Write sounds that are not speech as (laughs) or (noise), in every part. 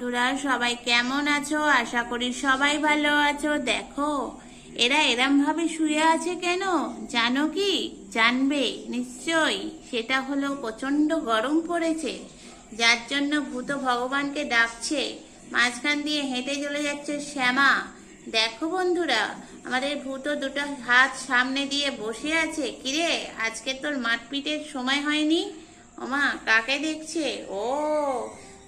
বন্ধুরা, সবাই কেমন আছো? আশা করি সবাই ভালো আছো। দেখো, এরা এরম ভাবে শুয়ে আছে কেন? জানো কি? জানবে, নিশ্চয়ই। সেটা হলো প্রচণ্ড গরম পড়েছে, যার জন্য ভূত ভগবানকে ডাকছে। মাঝখান দিয়ে হেঁটে চলে যাচ্ছে শ্যামা। দেখো বন্ধুরা, আমাদের ভূত দুটো হাত সামনে দিয়ে বসে আছে। কিরে, আজকে তোর মারপিটের সময় হয়নি? ওমা, কাকে দেখছে? ও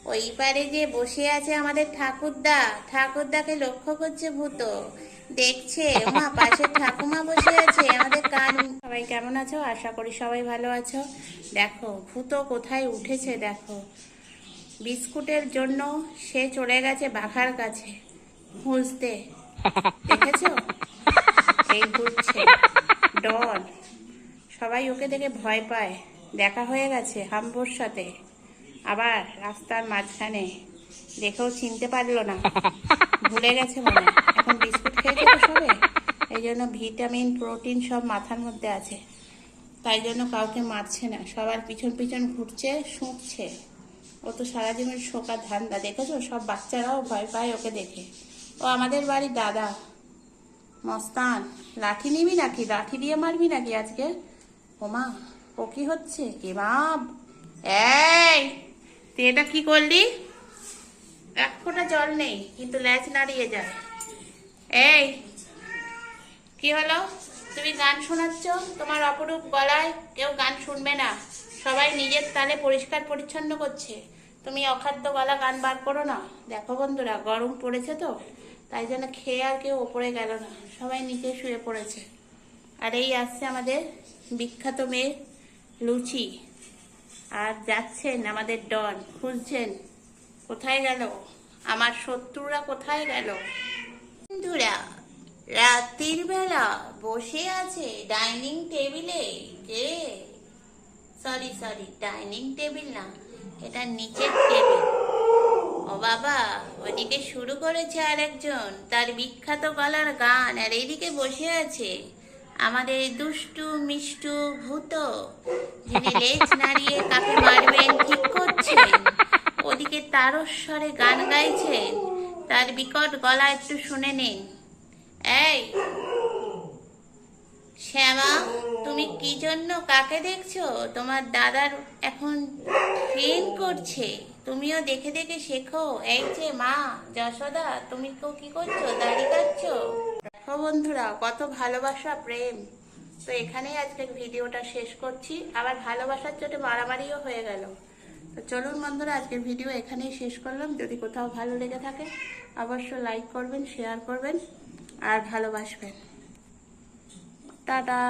ওই পারে যে বসে আছে আমাদের ঠাকুরদা, ঠাকুরদাকে লক্ষ্য করছে ভূত। দেখছে, মা, পাশে ঠাকুমা বসে আছে, আমাদের কান সবাই কেমন আছো? আশা করি সবাই ভালো আছো। দেখো, ভূত কোথায় উঠেছে দেখো। বিস্কুটের জন্য সে চলে গেছে বাঘার কাছে। খুঁজতে। দেখেছ? এই ঘুরছে। ডল। সবাই ওকে দেখে ভয় পায়। দেখা হয়ে গেছে হাম্বোর সাথে। আবার রাস্তার মাঝখানে। দেখেও চিনতে পারল না। (laughs) ভুলে গেছে মনে। এখন বিস্কুট খেয়েছে তো সবে এই জন্য ভিটামিন প্রোটিন সব মাথার মধ্যে আছে। তাই জন্য কাউকে মারছে না। সবার পিছন পিছন ঘুরছে শুঁকছে। ও তো সারা জীবন শোকার ধান্দা। দেখেছ? সব বাচ্চারাও ভয় পায় ওকে দেখে। ও আমাদের বাড়ির দাদা। মস্তান লাঠি নিবি নাকি? লাঠি দিয়ে মারবি নাকি আজকে? ওমা ও কি হচ্ছে? কে বাপ! এই! তুই এটা কি করলি? এক ফোঁটা জল নেই, কিন্তু ল্যাচ নাড়িয়ে যায় এই, কি হলো? তুমি গান শোনাচ্ছ? তোমার অপরূপ গলায় কেউ গান শুনবে না। সবাই নিজের তালে পরিষ্কার পরিচ্ছন্ন করছে। তুমি অখাদ্য গলা গান বার করো না। দেখো বন্ধুরা, গরম পড়েছে তো, তাই জন্য খেয়ে আর কেউ ওপরে গেল না। সবাই নিচে শুয়ে পড়েছে। আর এই আসছে আমাদের বিখ্যাত মেয়ে লুচি। আর যাচ্ছেন আমাদের ডন, খুঁজছেন। কোথায় গেল? আমার শত্রুরা কোথায় গেল? বন্ধুরা, রাত্রির বেলা বসে আছে ডাইনিং টেবিলে। কে? সরি সরি, ডাইনিং টেবিল না, এটা নিচের টেবিল। ও বাবা, ওদিকে শুরু করেছে আরেকজন, তার বিখ্যাত গলার গান, আর এইদিকে বসে আছে। আমাদের দুষ্টু, মিষ্টু ভূত, যিনি লেজ নাড়িয়ে কাকে মারবেন, ঠিক করছেন। ওদিকে তারস্বরে গান গাইছেন। তার বিকট গলা একটু শুনে নিন। এই, শ্যামা, তুমি কি জন্য কাকে দেখছ? তোমার দাদার এখন ট্রেন করছে। তুমিও দেখে দেখে শেখো। এই যে মা, যশোদা, তুমি কি করছ? দাড়ি কাটছো? দেখো বন্ধুরা, কত ভালোবাসা, প্রেম। তো এখানেই আজকে ভিডিওটা শেষ করছি। আবার ভালোবাসার জন্য মারামারিও হয়ে গেল। তো চলুন বন্ধুরা, আজকের ভিডিও এখানেই শেষ করলাম। যদি কোথাও ভালো লেগে থাকে, অবশ্য লাইক করবেন শেয়ার করবেন, আর ভালোবাসবেন। টাটা।